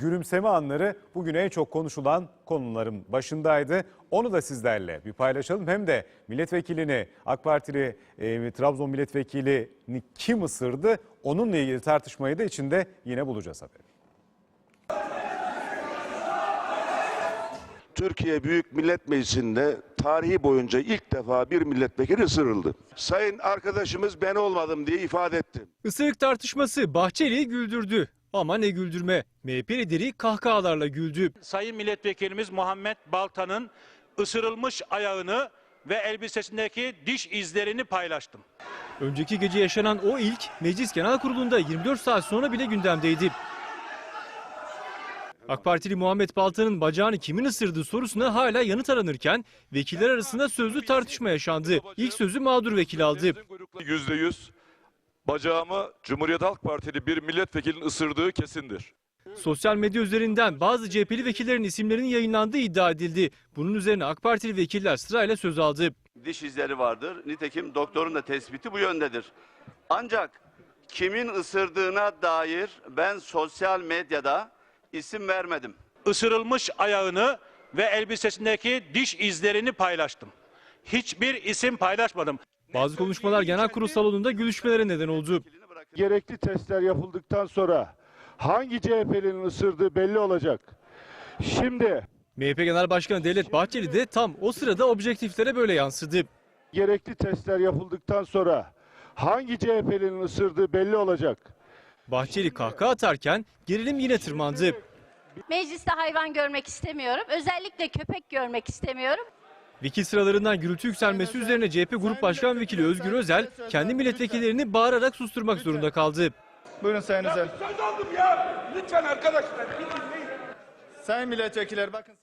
gülümseme anları bugün en çok konuşulan konuların başındaydı. Onu da sizlerle bir paylaşalım. Hem de milletvekilini AK Partili e, Trabzon milletvekilini kim ısırdı onunla ilgili tartışmayı da içinde yine bulacağız haberi. Türkiye Büyük Millet Meclisi'nde tarihi boyunca ilk defa bir milletvekili ısırıldı. Sayın arkadaşımız ben olmadım diye ifade etti. Isırık tartışması Bahçeli'yi güldürdü. Ama ne güldürme. MHP lideri kahkahalarla güldü. Sayın Milletvekilimiz Muhammed Balta'nın ısırılmış ayağını ve elbisesindeki diş izlerini paylaştım. Önceki gece yaşanan o ilk Meclis Genel Kurulu'nda 24 saat sonra bile gündemdeydi. AK Partili Muhammed Balta'nın bacağını kimin ısırdığı sorusuna hala yanıt aranırken vekiller arasında sözlü tartışma yaşandı. İlk sözü mağdur vekil aldı. Yüzde yüz bacağımı Cumhuriyet Halk Partili bir milletvekilinin ısırdığı kesindir. Sosyal medya üzerinden bazı CHP'li vekillerin isimlerinin yayınlandığı iddia edildi. Bunun üzerine AK Partili vekiller sırayla söz aldı. diş izleri vardır. Nitekim doktorun da tespiti bu yöndedir. Ancak kimin ısırdığına dair ben sosyal medyada isim vermedim. Isırılmış ayağını ve elbisesindeki diş izlerini paylaştım. Hiçbir isim paylaşmadım. Bazı konuşmalar genel kurul salonunda gülüşmelere neden oldu. gerekli testler yapıldıktan sonra hangi CHP'linin ısırdığı belli olacak. Şimdi MHP Genel Başkanı Devlet Bahçeli de tam o sırada objektiflere böyle yansıdı. gerekli testler yapıldıktan sonra hangi CHP'linin ısırdığı belli olacak. Bahçeli kahkaha atarken gerilim yine tırmandı. Mecliste hayvan görmek istemiyorum. Özellikle köpek görmek istemiyorum. Vekil sıralarından gürültü yükselmesi üzerine CHP Grup Başkan Vekili Özgür Özel kendi milletvekillerini bağırarak susturmak zorunda kaldı. Buyurun Sayın Özel. Söz aldım ya. Lütfen arkadaşlar. Sayın milletvekiller bakın.